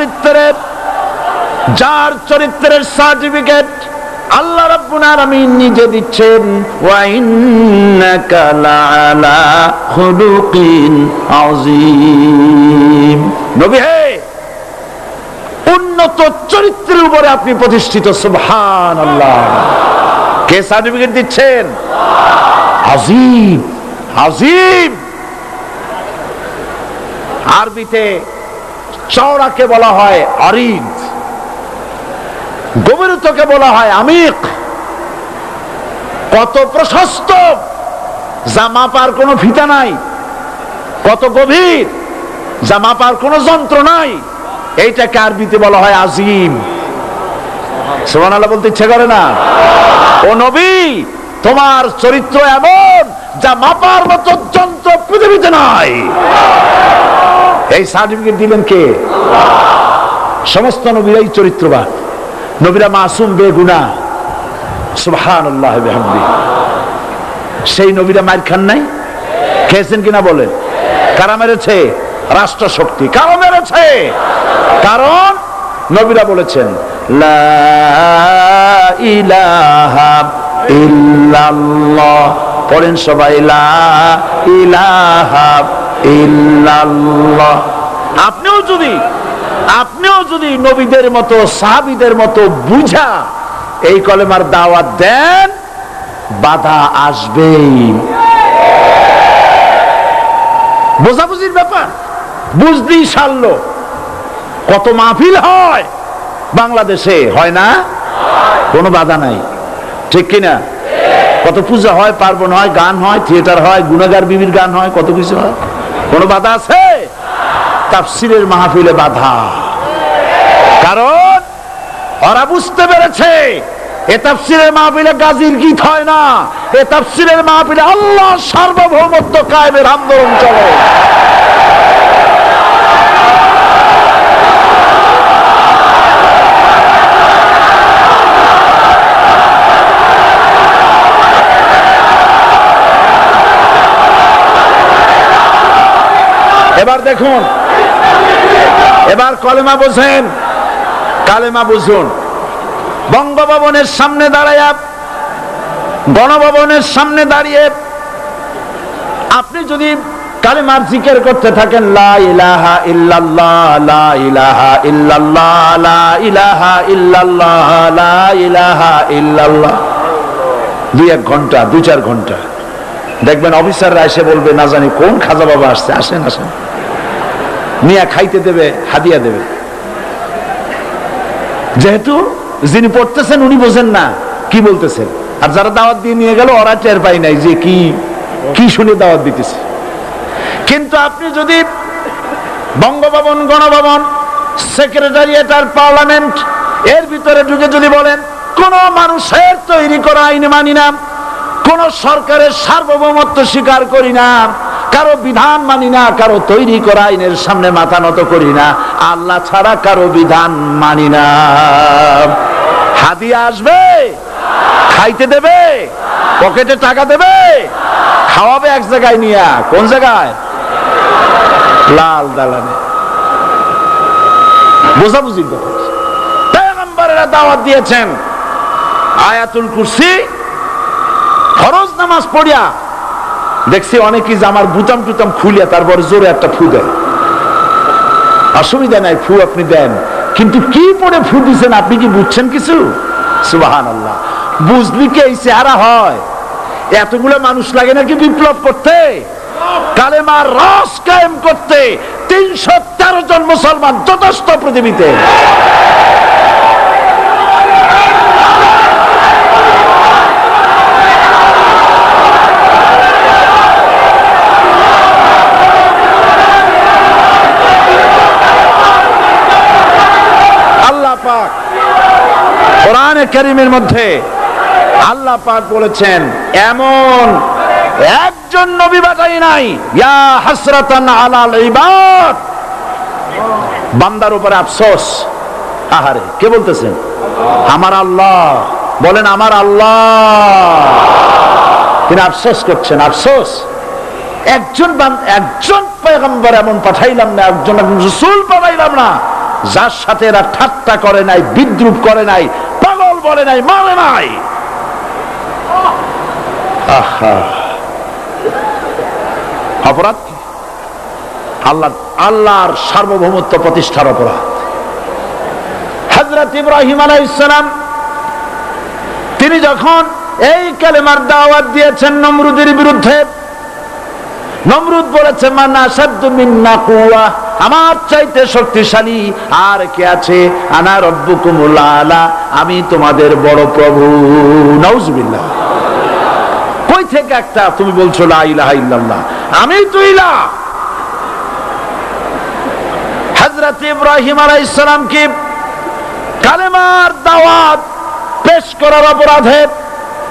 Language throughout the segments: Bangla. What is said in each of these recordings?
চরিত্রের, যার চরিত্রের সার্টিফিকেট আল্লাহ রাব্বুল আলামিন নিজে দিচ্ছেন। ওয়া ইন্নাকা খুলুকিন আযীম। নবী হে, উন্নত চরিত্রের উপরে আপনি প্রতিষ্ঠিত, সুবহানাল্লাহ। কে সার্টিফিকেট দিচ্ছেন? আযীম আযীম। আরবিতে চওড়াকে বলা হয় আরিদ। গভীরতাকে বলা হয় আমিক। কত প্রশস্ত, যা মাপার কোনো ফিতা নাই। কত গভীর, যা মাপার কোনো যন্ত্র নাই। এইটাকে আরবিতে বলা হয় আজিম। আল্লাহ বলতে ইচ্ছে করে না? ও নবী, তোমার চরিত্র এমন, যা মাপার মতো যন্ত্র পৃথিবীতে নাই। এই সার্টিফিকেট দিলেন কে? সমস্ত নবীরাই চরিত্রবান। নবীরা মাসুম বেগুনা। আল্লাহ সেই নবীরা মার খান নাই? খেয়েছেন কিনা বলেন? কারা মেরেছে? রাষ্ট্র শক্তি কারও মেরেছে? কারণ নবীরা বলেছেন পড়েন সবাই ইলাহা আপনিও যদি আপনিও যদি নবীদের মতো, সাহাবিদের মতো বুঝা এই কলেমার দাওয়াত দেন, বাধা আসবেই। বোঝাবুঝির ব্যাপার? বুঝতেই সারল। কত মাহফিল হয় বাংলাদেশে, হয় না? কোনো বাধা নাই। ঠিক কিনা কত পূজা হয়, পার্বণ হয়, গান হয়, থিয়েটার হয়, গুণাগার, বিবির গান হয়, কত কিছু হয়। কোনো বাধা আছে? তাফসিরের মাহফিলে বাধা। কারণ ওরা বুঝতে পেরেছে, এ তাফসিরের মাহফিলে গাজীর গীত হয় না, এ তাফসিরের মাহফিলে আল্লাহ সার্বভৌমত্ব কায়েমের আন্দোলন চলে। এবার দেখুন। এবার কলেমা বোঝেন। কালেমা বুঝুন। বঙ্গভবনের সামনে দাঁড়ায় গণভবনের সামনে দাঁড়িয়ে আপনি যদি কালেমার জিকের করতে থাকেন, লা ইলাহা ইল্লাল্লাহ, লা ইলাহা ইল্লাল্লাহ, লা ইলাহা ইল্লাল্লাহ, লা ইলাহা ইল্লাল্লাহ। দুই এক ঘণ্টা, দুই চার ঘণ্টা। দেখবেন অফিসাররা এসে বলবে, না জানি কোন খাজা বাবা আসছে, আসেন আসেন। নিয়ে খাইতে দেবে, হাদিয়া দেবে। যেহেতু যিনি পড়তেছেন উনি বোঝেন না কি বলতেছেন। আর যারা দাওয়াত দিয়ে নিয়ে গেল, ওরা টের পাই নাই যে কি কি শুনে দাওয়াত দিতেছে। কিন্তু আপনি যদি বঙ্গভবন, গণভবন সেক্রেটারিয়েট আর পার্লামেন্ট, এর ভিতরে ঢুকে যদি বলেন, কোন মানুষের তৈরি করা আইন মানি না, কোন সরকারের সার্বভৌমত্ব স্বীকার করি না কারও বিধান মানি না, কারও তৈরি করা আইনের সামনে মাথা নত করি না। আল্লাহ ছাড়া কারও বিধান মানি না। হাদিয়া আসবে, খাইতে দেবে, পকেটে টাকা দেবে, খাওয়াবে এক জায়গায় নিয়ে। কোন জায়গায়? লাল দালানে। বোঝাবুঝি পেগম্বরেরা দাওয়াত দিয়েছেন, আয়াতুল কুরসি, ফরজ নামাজ পড়িয়া দেখছি অনেকেই জামার বুতাম টুতাম খুলিয়া তারপরে জোরে একটা ফু দেয়। অসুবিধা নাই, ফু আপনি দেন। কিন্তু কি পড়ে ফু দিচ্ছেন আপনি কি বুঝছেন কিছু? সুবাহান আল্লাহ বুঝলি কি এই চেহারা হয়? এতগুলো মানুষ লাগে নাকি বিপ্লব করতে? কালেমার রস কায়েম করতে। তিনশো তেরো জন মুসলমান যথেষ্ট পৃথিবীতে। কোরআনে কারিমের মধ্যে আল্লাহ পাক বলেছেন, এমন একজন নবী বাটাই নাই, ইয়া হাসরাতান আলাল ইবাদ। বান্দার উপরে আফসোস। আহারে, কে বলতেছেন? আমার আল্লাহ। বলেন, আমার আল্লাহ। তিনি আফসোস করছেন, আফসোস। একজন একজন পয়গম্বর এমন পাঠাইলাম না একজন রসুল পাঠাইলাম না, যার সাথে এরা ঠাট্টা করে নাই, বিদ্রুপ করে নাই বলে নাই মানে নাই। অপরাধ? আল্লাহ আল্লাহর সার্বভৌমত্ব প্রতিষ্ঠার অপরাধ। হজরত ইব্রাহিম আলাইসালাম তিনি যখন এই কালেমার দাওয়াত দিয়েছেন নমরুদের বিরুদ্ধে, নমরুদ বলেছে, মানা সাদ্দু মিন্না কুয়া আমার চাইতে শক্তিশালী। আর কে আছে? আনা রব্বুকুমুল আলা। আমি তোমাদের বড় প্রভু। নাউজুবিল্লাহ। কই থেকে একটা তুমি বলছো, লা আমি তো ইলা। ইব্রাহিম কালেমার দাওয়াত পেশ করার অপরাধে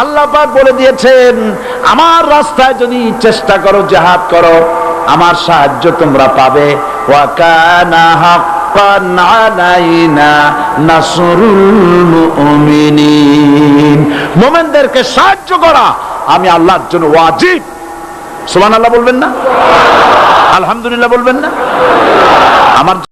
আল্লাহ পাক বলে দিয়েছেন, আমার রাস্তায় যদি চেষ্টা করো, জাহাদ করো, আমার সাহায্য তোমরা পাবে। মুমিনদেরকে সাহায্য করা, আমি আল্লাহর জন্য ওয়াজিব। সুবহানাল্লাহ বলবেন না? আলহামদুলিল্লাহ বলবেন না? আমার